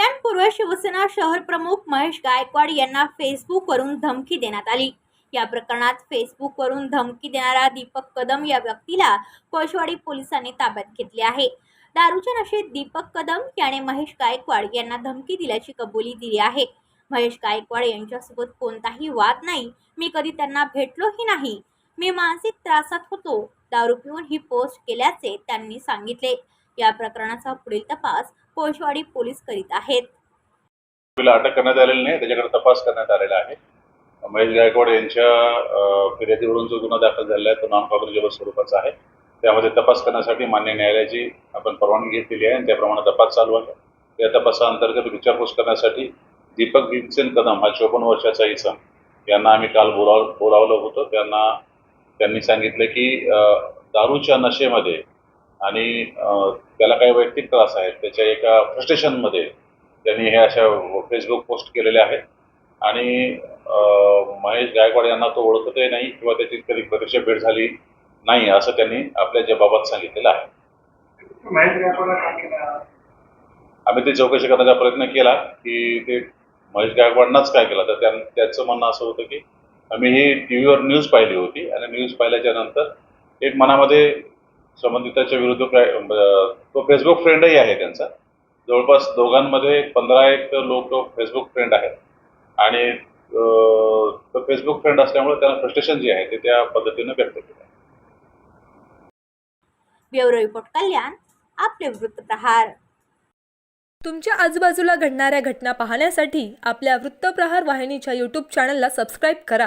कल्याण पूर्व शिवसेना शहर प्रमुख महेश गायकवाड यांना फेसबुकवरून धमकी देण्यात आली. या प्रकरणात फेसबुकवरून धमकी देणारा दीपक कदम या व्यक्तीला कोळशवाडी पोलिसांनी ताब्यात घेतले आहे. दारूच्या नशेत दीपक कदम याने महेश गायकवाड यांना धमकी दिल्याची कबुली दिली आहे. महेश गायकवाड यांच्यासोबत कोणताही वाद नाही. मी कधी त्यांना भेटलोही नाही. मी मानसिक त्रासात होतो. दारू पिऊन ही पोस्ट केल्याचे त्यांनी सांगितले. या प्रकरणाचा पुढील तपास कोळशवाडी पोलीस करीत आहेत. अटक करण्यात आलेली नाही त्याच्याकडे तपास करण्यात आलेला आहे. महेश गायकवाड यांच्या फिर्यादीवरून जो गुन्हा दाखल झालेला आहे तो नॉन कॉग्रेजेबल स्वरूपाचा आहे. त्यामध्ये तपास करण्यासाठी मान्य न्यायालयाची आपण परवानगी घेतलेली आहे आणि त्याप्रमाणे तपास चालू आहे. त्या तपासाअंतर्गत विचारपूस करण्यासाठी दीपक भीमसेन कदम हा चोपन्न वर्षाचा इसम यांना आम्ही काल बोलाव बोलावलं होतं. त्यांना त्यांनी सांगितलं की दारूच्या नशेमध्ये आणि त्याला काही वैयक्तिक त्रास आहेत. त्याच्या एका फ्रस्ट्रेशनमध्ये त्यांनी हे अशा फेसबुक पोस्ट केलेल्या आहेत. आणि महेश गायकवाड यांना तो ओळखतही नाही किंवा त्याची कधी प्रत्यक्ष भेट झाली नाही असं त्यांनी आपल्या जबाबात सांगितलेलं आहे. आम्ही ते चौकशी करण्याचा प्रयत्न केला की ते महेश गायकवाडनाच काय केलं. तर त्यां त्याचं म्हणणं असं होतं की आम्ही ही टी व्हीवर न्यूज पाहिली होती आणि न्यूज पाहिल्याच्या नंतर एक मनामध्ये संबंधिताच्या विरुद्ध तो फेसबुक फ्रेंडही आहे त्यांचा. जवळपास दोघांमध्ये पंधरा एक लोक फेसबुक फ्रेंड आहेत. आणि तो फेसबुक फ्रेंड असल्यामुळे त्यांना फ्रस्ट्रेशन जे आहे ते त्या पद्धतीनं व्यक्त केलं ब्युरो रिपोर्ट कल्याण आपले वृत्तप्रहार तुमच्या आजूबाजूला घडणाऱ्या घटना पाहण्यासाठी आपल्या वृत्तप्रहार वाहिनीच्या यूट्यूब चॅनलला सबस्क्राईब करा.